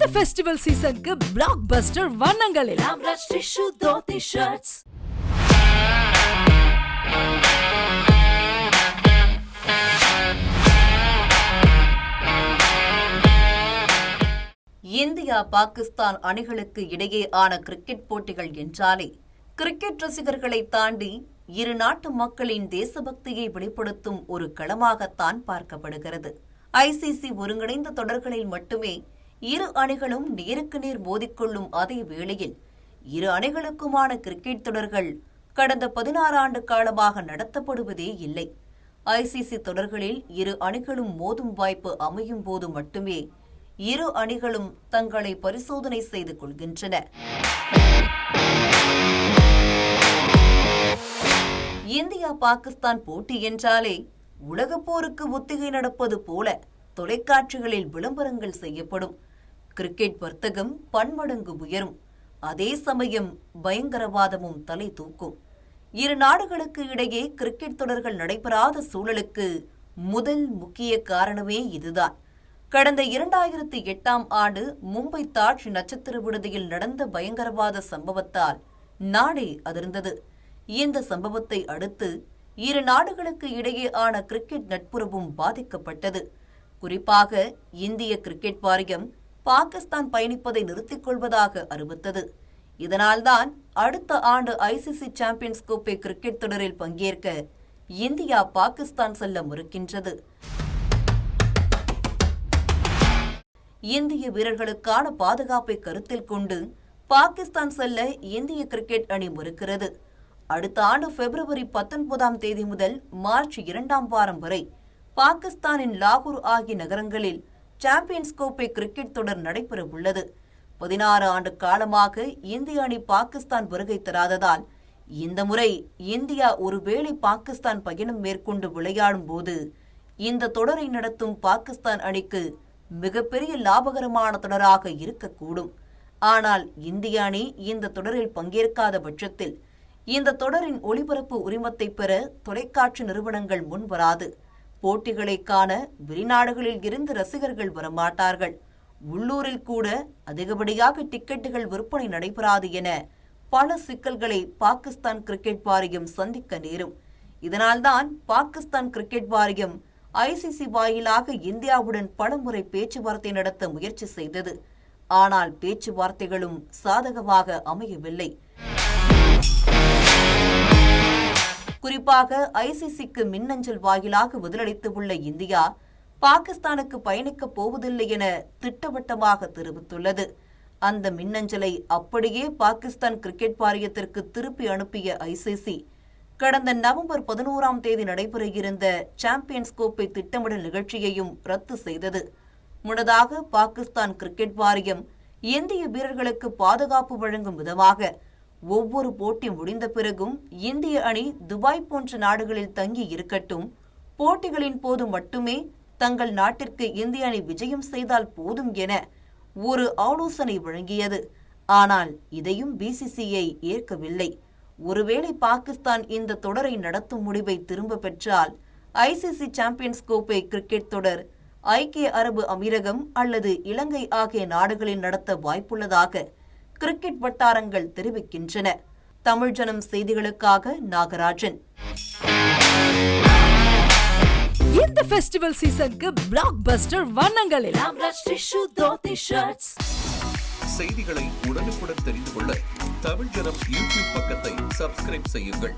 இந்த ஃபெஸ்டிவல் சீசனுக்கு blockbuster வண்ணங்களில் Ramraj tissue dhoti shirts India Pakistan அணிகளுக்கு இடையே ஆன கிரிக்கெட் போட்டிகள் என்றாலே கிரிக்கெட் ரசிகர்களை தாண்டி இரு நாட்டு மக்களின் தேசபக்தியை வெளிப்படுத்தும் ஒரு களமாகத்தான் பார்க்கப்படுகிறது. ஐசிசி ஒருங்கிணைந்த தொடர்களில் மட்டுமே இரு அணிகளும் நேருக்கு நேர் மோதிக்கொள்ளும் அதே வேளையில் இரு அணிகளுக்குமான கிரிக்கெட் தொடர்கள் கடந்த பதினாறு ஆண்டு காலமாக நடத்தப்படுவதே இல்லை. ஐசிசி தொடர்களில் இரு அணிகளும் மோதும் வாய்ப்பு அமையும் போது மட்டுமே இரு அணிகளும் தங்களை பரிசோதனை செய்து கொள்கின்றன. இந்தியா பாகிஸ்தான் போட்டி என்றாலே உலகப் போருக்கு ஒத்திகை நடப்பது போல தொலைக்காட்சிகளில் விளம்பரங்கள் செய்யப்படும். கிரிக்கெட் வர்த்தகம் பன்மடங்கு உயரும். அதே சமயம் பயங்கரவாதமும் தலை தூக்கும். இரு நாடுகளுக்கு இடையே கிரிக்கெட் தொடர்கள் நடைபெறாத சூழலுக்கு முதல் முக்கிய காரணமே இதுதான். கடந்த இரண்டாயிரத்தி எட்டாம் ஆண்டு மும்பை தாஜ் நட்சத்திர விடுதியில் நடந்த பயங்கரவாத சம்பவத்தால் நாடே அதிர்ந்தது. இந்த சம்பவத்தை அடுத்து இரு நாடுகளுக்கு இடையே ஆன கிரிக்கெட் நட்புறவும் பாதிக்கப்பட்டது. குறிப்பாக இந்திய கிரிக்கெட் வாரியம் பாகிஸ்தான் பயணிப்பதை நிறுத்திக் கொள்வதாக அறிவித்தது. இதனால்தான் அடுத்த ஆண்டு ஐசிசி சாம்பியன்ஸ் கோப்பை கிரிக்கெட் தொடரில் பங்கேற்க இந்தியா பாகிஸ்தான் செல்ல மறுக்கின்றது. இந்திய வீரர்களுக்கான பாதுகாப்பை கருத்தில் கொண்டு பாகிஸ்தான் செல்ல இந்திய கிரிக்கெட் அணி மறுக்கிறது. அடுத்த ஆண்டு பிப்ரவரி பத்தொன்பதாம் தேதி முதல் மார்ச் இரண்டாம் வாரம் வரை பாகிஸ்தானின் லாகூர் ஆகிய நகரங்களில் சாம்பியன்ஸ் கோப்பை கிரிக்கெட் தொடர் நடைபெற உள்ளது பதினாறு ஆண்டு காலமாக இந்திய அணி பாகிஸ்தான் வருகை தராததால் இந்த முறை இந்தியா ஒருவேளை பாகிஸ்தான் பயணம் மேற்கொண்டு விளையாடும் போது இந்த தொடரை நடத்தும் பாகிஸ்தான் அணிக்கு மிகப்பெரிய லாபகரமான தொடராக இருக்கக்கூடும். ஆனால் இந்திய அணி இந்த தொடரில் பங்கேற்காத பட்சத்தில் இந்த தொடரின் ஒளிபரப்பு உரிமத்தை பெற தொலைக்காட்சி நிறுவனங்கள் முன்வராது. போட்டிகளை காண வெளிநாடுகளில் இருந்து ரசிகர்கள் வரமாட்டார்கள். உள்ளூரில் கூட அதிகப்படியாக டிக்கெட்டுகள் விற்பனை நடைபெறாது என பல சிக்கல்களை பாகிஸ்தான் கிரிக்கெட் வாரியம் சந்திக்க நேரும். இதனால்தான் பாகிஸ்தான் கிரிக்கெட் வாரியம் ஐசிசி வாயிலாக இந்தியாவுடன் பலமுறை பேச்சுவார்த்தை நடத்த முயற்சி செய்தது. ஆனால் பேச்சுவார்த்தைகளும் சாதகமாக அமையவில்லை. குறிப்பாக ஐசிசிக்கு மின்னஞ்சல் வாயிலாக பதிலளித்துள்ள இந்தியா பாகிஸ்தானுக்கு பயணிக்கப் போவதில்லை என திட்டவட்டமாக தெரிவித்துள்ளது. அந்த மின்னஞ்சலை அப்படியே பாகிஸ்தான் கிரிக்கெட் வாரியத்திற்கு திருப்பி அனுப்பிய ஐசிசி கடந்த நவம்பர் பதினோராம் தேதி நடைபெற இருந்த சாம்பியன்ஸ் கோப்பை திட்டமிடல் நிகழ்ச்சியையும் ரத்து செய்தது. முன்னதாக பாகிஸ்தான் கிரிக்கெட் வாரியம் இந்திய வீரர்களுக்கு பாதுகாப்பு வழங்கும் விதமாக ஒவ்வொரு போட்டி முடிந்த பிறகும் இந்திய அணி துபாய் போன்ற நாடுகளில் தங்கி இருக்கட்டும். போட்டிகளின் போது மட்டுமே தங்கள் நாட்டிற்கு இந்திய அணி விஜயம் செய்தால் போதும் என ஒரு ஆலோசனை வழங்கியது. ஆனால் இதையும் பிசிசிஐ ஏற்கவில்லை. ஒருவேளை பாகிஸ்தான் இந்த தொடரை நடத்தும் முடிவை திரும்ப பெற்றால் ஐசிசி சாம்பியன்ஸ் கோப்பை கிரிக்கெட் தொடர் ஐக்கிய அரபு அமீரகம் அல்லது இலங்கை ஆகிய நாடுகளில் நடத்த வாய்ப்புள்ளதாக கிரிக்கெட் வட்டாரங்கள் தெரிவிக்கின்றன. தமிழ் ஜனம் செய்திகளுக்காக நாகராஜன். இந்த ஃபெஸ்டிவல் சீசனுக்கு பிளாக் பஸ்டர் வண்ணங்களில். செய்திகளை உடனுக்குடன் தெரிந்து கொள்ள தமிழ் ஜனம் யூடியூப் பக்கத்தை சப்ஸ்கிரைப் செய்யுங்கள்.